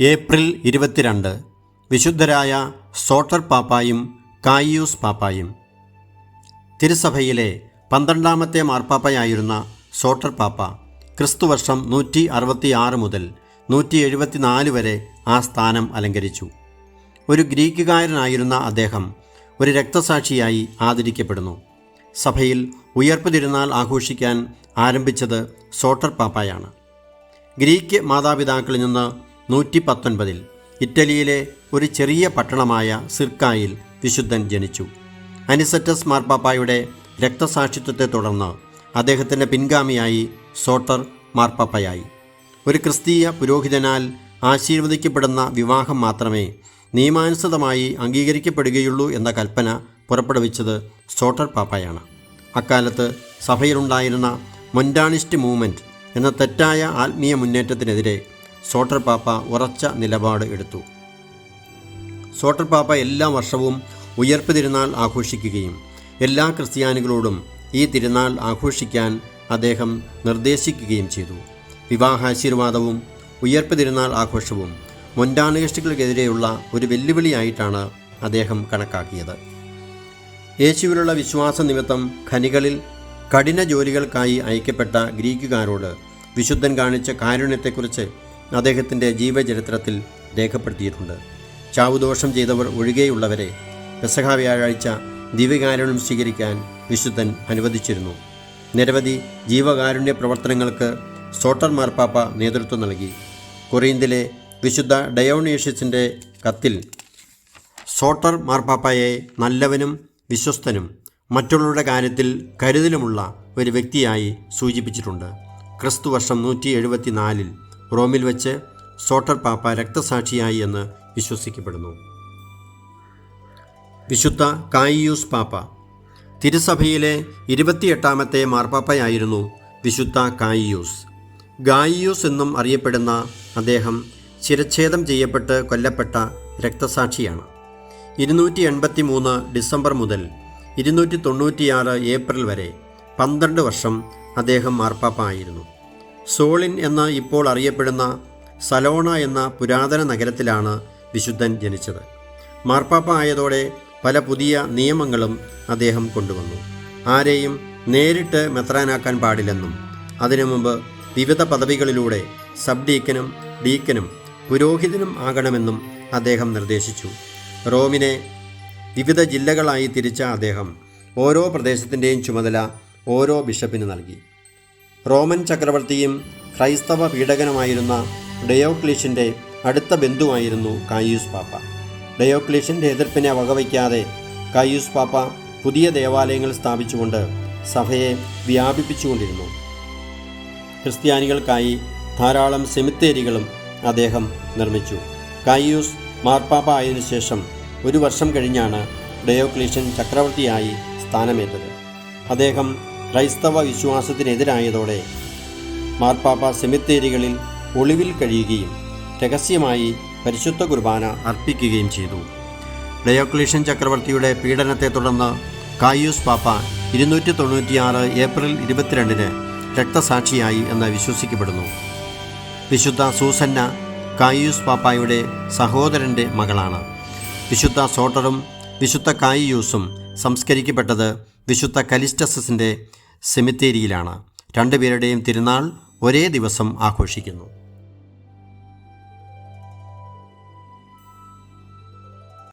April ഇരുപത്തിരണ്ട് വിശുദ്ധരായ സോട്ടർ പാപ്പായും കായൂസ് പാപ്പായും. തിരുസഭയിലെ പന്ത്രണ്ടാമത്തെ മാർപ്പാപ്പയായിരുന്ന സോട്ടർ പാപ്പ ക്രിസ്തുവർഷം നൂറ്റി അറുപത്തിയാറ് മുതൽ നൂറ്റി എഴുപത്തിനാല് വരെ ആ സ്ഥാനം അലങ്കരിച്ചു. ഒരു ഗ്രീക്കുകാരനായിരുന്ന അദ്ദേഹം ഒരു രക്തസാക്ഷിയായി ആദരിക്കപ്പെടുന്നു. സഭയിൽ ഉയർപ്പ് തിരുനാൾ ആഘോഷിക്കാൻ ആരംഭിച്ചത് സോട്ടർ പാപ്പായാണ്. ഗ്രീക്ക് മാതാപിതാക്കളിൽ നിന്ന് നൂറ്റി പത്തൊൻപതിൽ ഇറ്റലിയിലെ ഒരു ചെറിയ പട്ടണമായ സിർക്കായിൽ വിശുദ്ധൻ ജനിച്ചു. അനിസറ്റസ് മാർപ്പാപ്പായുടെ രക്തസാക്ഷിത്വത്തെ തുടർന്ന് അദ്ദേഹത്തിന്റെ പിൻഗാമിയായി സോട്ടർ മാർപ്പാപ്പയായി. ഒരു ക്രിസ്തീയ പുരോഹിതനാൽ ആശീർവദിക്കപ്പെടുന്ന വിവാഹം മാത്രമേ നിയമാനുസൃതമായി അംഗീകരിക്കപ്പെടുകയുള്ളൂ എന്ന കൽപ്പന പുറപ്പെടുവിച്ചത് സോട്ടർ പാപ്പയാണ്. അക്കാലത്ത് സഭയിലുണ്ടായിരുന്ന മൊൻഡാണിസ്റ്റ് മൂവ്മെന്റ് എന്ന തെറ്റായ ആത്മീയ മുന്നേറ്റത്തിനെതിരെ സോട്ടർ പാപ്പ ഉറച്ച നിലപാട് എടുത്തു. സോട്ടർ പാപ്പ എല്ലാ വർഷവും ഉയർപ്പ് തിരുനാൾ ആഘോഷിക്കുകയും എല്ലാ ക്രിസ്ത്യാനികളോടും ഈ തിരുനാൾ ആഘോഷിക്കാൻ അദ്ദേഹം നിർദ്ദേശിക്കുകയും ചെയ്തു. വിവാഹാശീർവാദവും ഉയർപ്പ് തിരുനാൾ ആഘോഷവും മൊൻഡാണിസ്റ്റുകൾക്കെതിരെയുള്ള ഒരു വെല്ലുവിളിയായിട്ടാണ് അദ്ദേഹം കണക്കാക്കിയത്. യേശുവിലുള്ള വിശ്വാസ നിമിത്തം ഖനികളിൽ കഠിന ജോലികൾക്കായി അയക്കപ്പെട്ട ഗ്രീക്കുകാരോട് വിശുദ്ധൻ കാണിച്ച കാരുണ്യത്തെക്കുറിച്ച് അദ്ദേഹത്തിന്റെ ജീവചരിത്രത്തിൽ രേഖപ്പെടുത്തിയിട്ടുണ്ട്. ചാവുദോഷം ചെയ്തവർ ഒഴികെയുള്ളവരെ പെസഹ വ്യാഴാഴ്ച ദിവ്യകാരുണ്യം സ്വീകരിക്കാൻ വിശുദ്ധൻ അനുവദിച്ചിരുന്നു. നിരവധി ജീവകാരുണ്യ പ്രവർത്തനങ്ങൾക്ക് സോട്ടർ മാർപ്പാപ്പ നേതൃത്വം നൽകി. കൊറിയന്തിലെ വിശുദ്ധ ഡയോണേഷ്യസിന്റെ കത്തിൽ സോട്ടർ മാർപ്പാപ്പയെ നല്ലവനും വിശ്വസ്തനും മറ്റുള്ളവരുടെ കാര്യത്തിൽ കരുതലുമുള്ള ഒരു വ്യക്തിയായി സൂചിപ്പിച്ചിട്ടുണ്ട്. ക്രിസ്തുവർഷം നൂറ്റി എഴുപത്തിനാലിൽ റോമിൽ വെച്ച് സോട്ടർ പാപ്പ രക്തസാക്ഷിയായി എന്ന് വിശ്വസിക്കപ്പെടുന്നു. വിശുദ്ധ കായിയൂസ് പാപ്പ തിരുസഭയിലെ ഇരുപത്തിയെട്ടാമത്തെ മാർപ്പാപ്പയായിരുന്നു വിശുദ്ധ കായിയൂസ്. ഗായിയൂസ് എന്നും അറിയപ്പെടുന്ന അദ്ദേഹം ശിരച്ഛേദം ചെയ്യപ്പെട്ട് കൊല്ലപ്പെട്ട രക്തസാക്ഷിയാണ്. ഇരുന്നൂറ്റി എൺപത്തി മൂന്ന് ഡിസംബർ മുതൽ ഇരുന്നൂറ്റി തൊണ്ണൂറ്റിയാറ് ഏപ്രിൽ വരെ പന്ത്രണ്ട് വർഷം അദ്ദേഹം മാർപ്പാപ്പ ആയിരുന്നു. സോളിൻ എന്ന ഇപ്പോൾ അറിയപ്പെടുന്ന സലോണ എന്ന പുരാതന നഗരത്തിലാണ് വിശുദ്ധൻ ജനിച്ചത്. മാർപ്പാപ്പ ആയതോടെ പല പുതിയ നിയമങ്ങളും അദ്ദേഹം കൊണ്ടുവന്നു. ആരെയും നേരിട്ട് മെത്രാനാക്കാൻ പാടില്ലെന്നും അതിനു മുമ്പ് വിവിധ പദവികളിലൂടെ സബ് ഡീക്കനും ഡീക്കനും പുരോഹിതനും ആകണമെന്നും അദ്ദേഹം നിർദ്ദേശിച്ചു. റോമിനെ വിവിധ ജില്ലകളായി തിരിച്ച അദ്ദേഹം ഓരോ പ്രദേശത്തിന്റെയും ചുമതല ഓരോ ബിഷപ്പിന് നൽകി. റോമൻ ചക്രവർത്തിയും ക്രൈസ്തവ പീഡകനുമായിരുന്ന ഡയോക്ലീഷ്യന്റെ അടുത്ത ബന്ധുവായിരുന്നു കായൂസ് പാപ്പ. ഡയോക്ലീഷ്യന്റെ എതിർപ്പിനെ വകവയ്ക്കാതെ കായൂസ് പാപ്പ പുതിയ ദേവാലയങ്ങൾ സ്ഥാപിച്ചുകൊണ്ട് സഭയെ വ്യാപിപ്പിച്ചുകൊണ്ടിരുന്നു. ക്രിസ്ത്യാനികൾക്കായി ധാരാളം സെമിത്തേരികളും അദ്ദേഹം നിർമ്മിച്ചു. കായൂസ് മാർപ്പാപ്പ ആയതിനു ശേഷം ഒരു വർഷം കഴിഞ്ഞാണ് ഡയോക്ലീഷ്യൻ ചക്രവർത്തിയായി സ്ഥാനമേറ്റത്. അദ്ദേഹം ക്രൈസ്തവ വിശ്വാസത്തിനെതിരായതോടെ മാർപ്പാപ്പ സെമിത്തേരികളിൽ ഒളിവിൽ കഴിയുകയും രഹസ്യമായി പരിശുദ്ധ കുർബാന അർപ്പിക്കുകയും ചെയ്തു. ഡയോക്ലീഷ്യൻ ചക്രവർത്തിയുടെ പീഡനത്തെ തുടർന്ന് കായൂസ് പാപ്പ ഇരുന്നൂറ്റി തൊണ്ണൂറ്റിയാറ് ഏപ്രിൽ ഇരുപത്തിരണ്ടിന് രക്തസാക്ഷിയായി എന്ന് വിശ്വസിക്കപ്പെടുന്നു. വിശുദ്ധ സൂസന്ന കായൂസ് പാപ്പായുടെ സഹോദരന്റെ മകളാണ്. വിശുദ്ധ സോട്ടറും വിശുദ്ധ കായൂസും സംസ്കരിക്കപ്പെട്ടത് വിശുദ്ധ കലിസ്റ്റസിന്റെ സെമിത്തേരിയിലാണ്. രണ്ടുപേരുടെയും തിരുനാൾ ഒരേ ദിവസം ആഘോഷിക്കുന്നു.